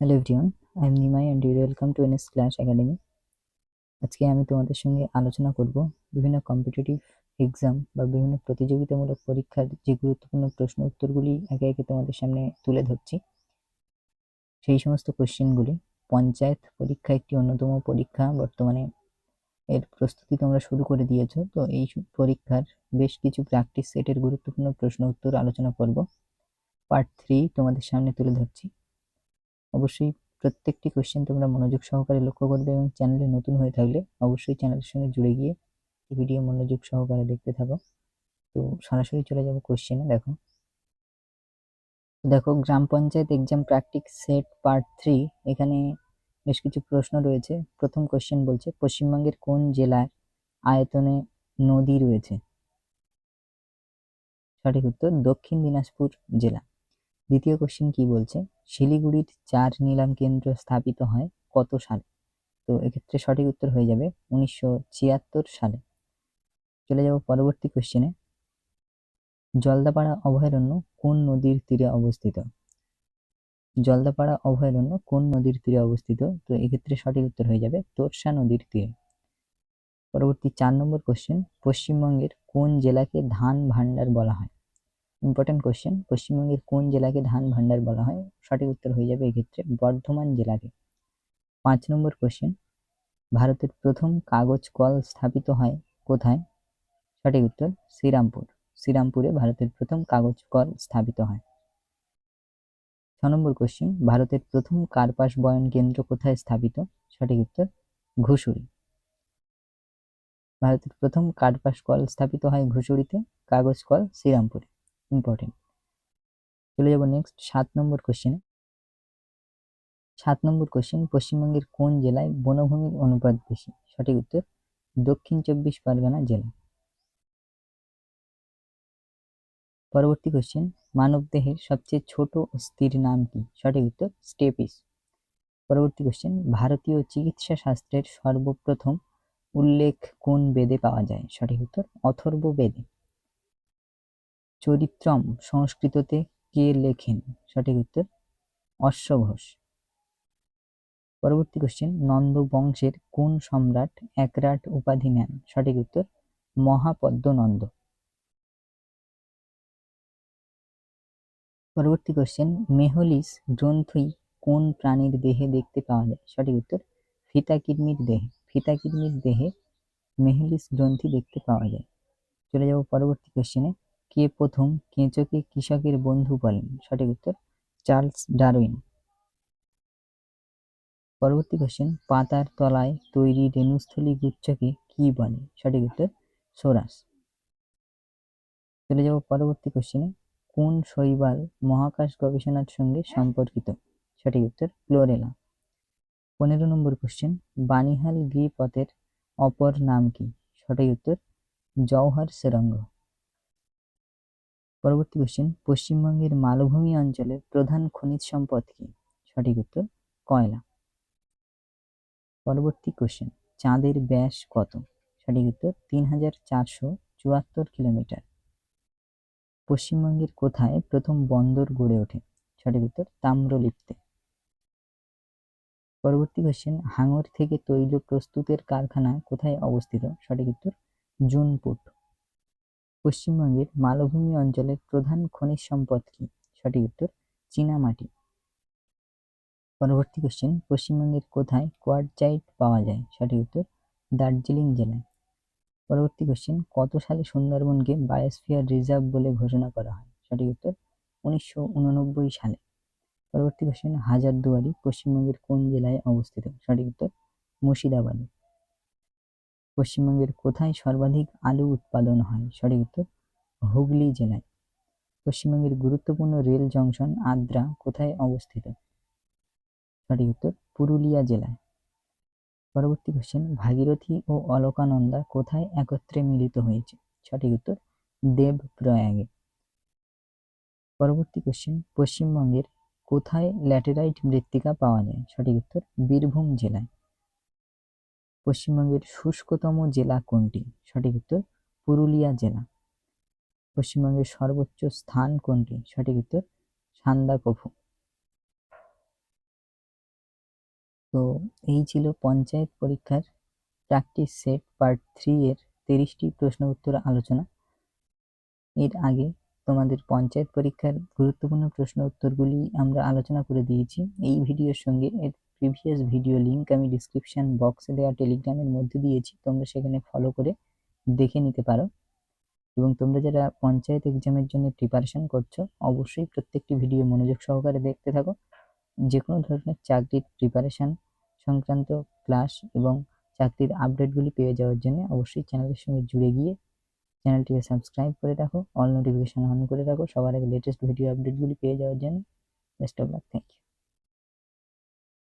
Hello everyone I am Nimai and you welcome to NS class academy আজকে আমি তোমাদের সঙ্গে আলোচনা করব বিভিন্ন কম্পিটিটিভ এক্সাম বা বিভিন্ন প্রতিযোগিতামূলক পরীক্ষার যে গুরুত্বপূর্ণ প্রশ্ন উত্তরগুলি একে একে তোমাদের সামনে তুলে ধরছি। সেই সমস্ত কোশ্চেনগুলি পঞ্চায়েত পরীক্ষা একটি অন্যতম পরীক্ষা, বর্তমানে এর প্রস্তুতি তোমরা শুরু করে দিয়েছ, তো এই পরীক্ষার বেশ কিছু প্র্যাকটিস সেটের গুরুত্বপূর্ণ প্রশ্ন উত্তর আলোচনা করব। পার্ট থ্রি তোমাদের সামনে তুলে ধরছি। অবশ্যই প্রত্যেকটি কোশ্চেন তোমরা মনোযোগ সহকারে লক্ষ্য করবে এবং চ্যানেলে নতুন হয়ে থাকলে অবশ্যই চ্যানেলের সঙ্গে জুড়ে গিয়ে ভিডিও মনোযোগ সহকারে দেখতে থাকো। তো সরাসরি চলে যাব কোশ্চেনে দেখো। দেখো, gram panchayat exam practice set part three এখানে বেশ কিছু প্রশ্ন রয়েছে। প্রথম কোশ্চেন বলছে, পশ্চিমবঙ্গের কোন জেলায় আয়তনে নদী রয়েছে? সঠিক উত্তর, দক্ষিণ দিনাজপুর জেলা। দ্বিতীয় কোশ্চেন কি বলছে? শিলিগুড়ির চার নিলাম কেন্দ্র স্থাপিত হয় কত সালে? তো এক্ষেত্রে সঠিক উত্তর হয়ে যাবে উনিশশো ছিয়াত্তর সালে। চলে যাব পরবর্তী কোশ্চেনে জলদাপাড়া অভয়ারণ্য কোন নদীর তীরে অবস্থিত? জলদাপাড়া অভয়ারণ্য কোন নদীর তীরে অবস্থিত? তো এক্ষেত্রে সঠিক উত্তর হয়ে যাবে তোরসা নদীর তীরে। পরবর্তী চার নম্বর কোশ্চেন পশ্চিমবঙ্গের কোন জেলাকে ধান ভান্ডার বলা হয়? ইম্পর্টেন্ট কোশ্চেন পশ্চিমবঙ্গের কোন জেলাকে ধান ভান্ডার বলা হয়? সঠিক উত্তর হয়ে যাবে এক্ষেত্রে বর্ধমান জেলাকে। পাঁচ নম্বর কোশ্চেন ভারতের প্রথম কাগজ কল স্থাপিত হয় কোথায়? সঠিক উত্তর, শ্রীরামপুর। শ্রীরামপুরে ভারতের প্রথম কাগজ কল স্থাপিত হয়। ছ নম্বর কোশ্চেন ভারতের প্রথম কার্পাস বয়ন কেন্দ্র কোথায় স্থাপিত? সঠিক উত্তর, ঘুষুরি। ভারতের প্রথম কার্পাস কল স্থাপিত হয় ঘুষুরিতে, কাগজ কল শ্রীরামপুরে। ইম্পর্টেন্ট চলে যাব নেক্সট সাত নম্বর কোশ্চেনে সাত নম্বর কোশ্চেন পশ্চিমবঙ্গের কোন জেলায় বনভূমির অনুপাত বেশি? সঠিক উত্তর, দক্ষিণ চব্বিশ পরগনা জেলা। পরবর্তী কোশ্চেন মানব দেহের সবচেয়ে ছোট অস্থির নাম কি? সঠিক উত্তর, স্টেপিস। পরবর্তী কোশ্চেন ভারতীয় চিকিৎসা শাস্ত্রের সর্বপ্রথম উল্লেখ কোন বেদে পাওয়া যায়? সঠিক উত্তর, অথর্ব বেদে। চরিত্রম সংস্কৃততে কে লেখেন? সঠিক উত্তর অশ্বঘোষ পরবর্তী কোশ্চেন নন্দ বংশের কোন সম্রাট একরাট উপাধি নেন? সঠিক উত্তর মহাপদ্মনন্দ। পরবর্তী কোশ্চেন মেহলিস গ্রন্থই কোন প্রাণীর দেহে দেখতে পাওয়া যায়? সঠিক উত্তর ফিতাকিডনির দেহে। ফিতাকিডনির দেহে মেহলিস গ্রন্থি দেখতে পাওয়া যায়। চলে যাব পরবর্তী কোশ্চেনে কে প্রথম কেঁচোকে কৃষকের বন্ধু বলেন? সঠিক উত্তর, চার্লস ডারউইন। পরবর্তী কোশ্চেন পাতার তলায় তৈরি রেণুস্থলী গুচ্ছকে কি বলে? সঠিক উত্তর, সোরাস। চলে যাব পরবর্তী কোশ্চেনে কোন শৈবাল মহাকাশ গবেষণার সঙ্গে সম্পর্কিত? সঠিক উত্তর, ক্লোরেলা। পনেরো নম্বর কোশ্চেন বানিহাল গিরিপথের অপর নাম কি? সঠিক উত্তর, জওহর সুরঙ্গ। পরবর্তী কোশ্চেন পশ্চিমবঙ্গের মালভূমি অঞ্চলের প্রধান খনিজ সম্পদ কি? সঠিক উত্তর, কয়লা। পরবর্তী কোশ্চেন চাঁদের ব্যাস কত? সঠিক উত্তর তিন হাজার চারশো চুয়াত্তর কিলোমিটার। পশ্চিমবঙ্গের কোথায় প্রথম বন্দর গড়ে ওঠে? সঠিক উত্তর, তাম্রলিপ্তে। পরবর্তী কোশ্চেন হাঙর থেকে তৈল প্রস্তুতের কারখানা কোথায় অবস্থিত? সঠিক উত্তর জুনপুট পশ্চিমবঙ্গের মালভূমি অঞ্চলের প্রধান খনিজ সম্পদ কি? সঠিক উত্তর চীনামাটি পরবর্তী কোশ্চেন পশ্চিমবঙ্গের কোথায় কোয়ারচাইট পাওয়া যায়? সঠিক উত্তর, দার্জিলিং জেলায়। পরবর্তী কোশ্চেন কত সালে সুন্দরবনকে বায়োস্ফিয়ার রিজার্ভ বলে ঘোষণা করা হয়? সঠিক উত্তর, উনিশশো উননব্বই সালে। পরবর্তী কোশ্চেন হাজারদুয়ারি পশ্চিমবঙ্গের কোন জেলায় অবস্থিত? সঠিক উত্তর, মুর্শিদাবাদে। পশ্চিমবঙ্গের কোথায় সর্বাধিক আলু উৎপাদন হয়? সঠিক উত্তর, হুগলি জেলায়। পশ্চিমবঙ্গের গুরুত্বপূর্ণ রেল জংশন আদ্রা কোথায় অবস্থিত? সঠিক উত্তর, পুরুলিয়া জেলায়। পরবর্তী কোশ্চেন ভাগীরথী ও অলকানন্দা কোথায় একত্রে মিলিত হয়েছে? সঠিক উত্তর দেব প্রয়াগে পরবর্তী কোশ্চেন পশ্চিমবঙ্গের কোথায় ল্যাটেরাইট মৃত্তিকা পাওয়া যায়? সঠিক উত্তর, বীরভূম জেলায়। পশ্চিমবঙ্গের শুষ্কতম জেলা কোনটি? সঠিক উত্তর, পুরুলিয়া জেলা। পশ্চিমবঙ্গের সর্বোচ্চ স্থান কোনটি? সঠিক উত্তর, সান্দাকফু। তো এই ছিল পঞ্চায়েত পরীক্ষার প্র্যাকটিস সেট পার্ট থ্রি এর তিরিশটি প্রশ্ন উত্তর আলোচনা। এর আগে তোমাদের পঞ্চায়েত পরীক্ষার গুরুত্বপূর্ণ প্রশ্ন উত্তরগুলি আমরা আলোচনা করে দিয়েছি। এই ভিডিওর সঙ্গে এর প্রিভিয়াস ভিডিও লিংক আমি ডিসক্রিপশন বক্সে দেওয়া টেলিগ্রামের মধ্যে দিয়েছি, তোমরা সেখানে ফলো করে দেখে নিতে পারো। এবং তোমরা যারা পঞ্চায়েত এক্সামের জন্য প্রিপারেশন করছ, অবশ্যই প্রত্যেকটি ভিডিও মনোযোগ সহকারে দেখতে থাকো। যে কোনো ধরনের চাকরির প্রিপারেশন সংক্রান্ত ক্লাস এবং চাকরির আপডেটগুলি পেয়ে যাওয়ার জন্য অবশ্যই চ্যানেলের সঙ্গে জুড়ে গিয়ে চ্যানেলটিকে সাবস্ক্রাইব করে রাখো অল নোটিফিকেশন অন করে রাখো, সবার আগে লেটেস্ট ভিডিও আপডেটগুলি পেয়ে যাওয়ার জন্য। Best of luck thank you